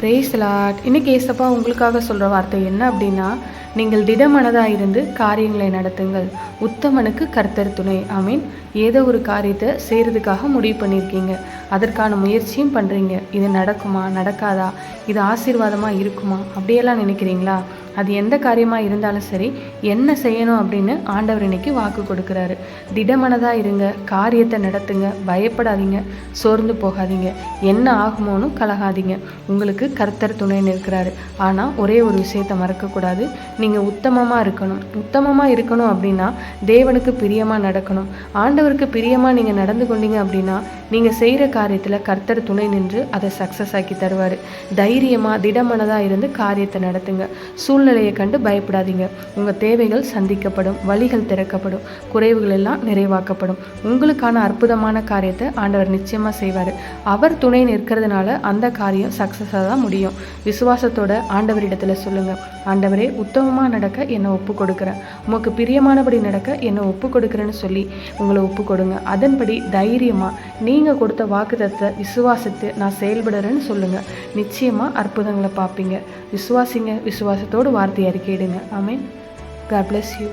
Brace lot இன்னைக்கு ஏசப்பா உங்களுக்காக சொல்கிற வார்த்தை என்ன அப்படின்னா நீங்கள் திடமனதாக இருந்து காரியங்களை நடத்துங்கள். உத்தமனுக்கு கர்த்தர் துணை. ஐ மீன் ஏதோ ஒரு காரியத்தை செய்கிறதுக்காக முடிவு பண்ணியிருக்கீங்க. அதற்கான முயற்சியும் பண்ணுறீங்க இது நடக்குமா? நடக்காதா? இது ஆசீர்வாதமாக இருக்குமா? அப்படியெல்லாம் நினைக்கிறீங்களா? அது எந்த காரியமாக இருந்தாலும் சரி என்ன செய்யணும் அப்படின்னு ஆண்டவர் இன்னைக்கு வாக்கு கொடுக்குறாரு. திடமனதாக இருங்க காரியத்தை நடத்துங்க பயப்படாதீங்க சோர்ந்து போகாதீங்க. என்ன ஆகுமோன்னு கலகாதீங்க. உங்களுக்கு கர்த்தர் துணைன்னு இருக்கிறாரு ஆனால் ஒரே ஒரு விஷயத்தை மறக்கக்கூடாது. நீங்கள் உத்தமமாக இருக்கணும். உத்தமமாக இருக்கணும் அப்படின்னா தேவனுக்கு பிரியமாக நடக்கணும். ஆண்டவருக்கு பிரியமாக நீங்கள் நடந்து கொண்டீங்க அப்படின்னா நீங்கள் செய்கிற காரியத்தில் கர்த்தர் துணை நின்று அதை சக்ஸஸ் ஆக்கி தருவார். தைரியமாக திடமனதாக இருந்து காரியத்தை நடத்துங்க. சூழ்நிலையை கண்டு பயப்படாதீங்க. உங்கள் தேவைகள் சந்திக்கப்படும் வழிகள் திறக்கப்படும் குறைவுகள் எல்லாம் நிறைவாக்கப்படும். உங்களுக்கான அற்புதமான காரியத்தை ஆண்டவர் நிச்சயமாக செய்வார். அவர் துணை நிற்கிறதுனால அந்த காரியம் சக்ஸஸாக தான் முடியும். விசுவாசத்தோட ஆண்டவரிடத்தில் சொல்லுங்கள் ஆண்டவரே உத்தமமாக நடக்க என்னை ஒப்பு கொடுக்குறேன் உமக்கு பிரியமானபடி நடக்க என்னை ஒப்பு கொடுக்குறேன்னு சொல்லி உங்களை ஒப்பு கொடுங்க. அதன்படி தைரியமாக நீங்கள் கொடுத்த வாக்குத்தத்தை விசுவாசித்து நான் செயல்படுறேன்னு சொல்லுங்கள் நிச்சயமாக அற்புதங்களை பார்ப்பீங்க. விசுவாசிங்க. விசுவாசத்தோடு வார்த்தையை அறிக்கையிடுங்க. I mean God bless you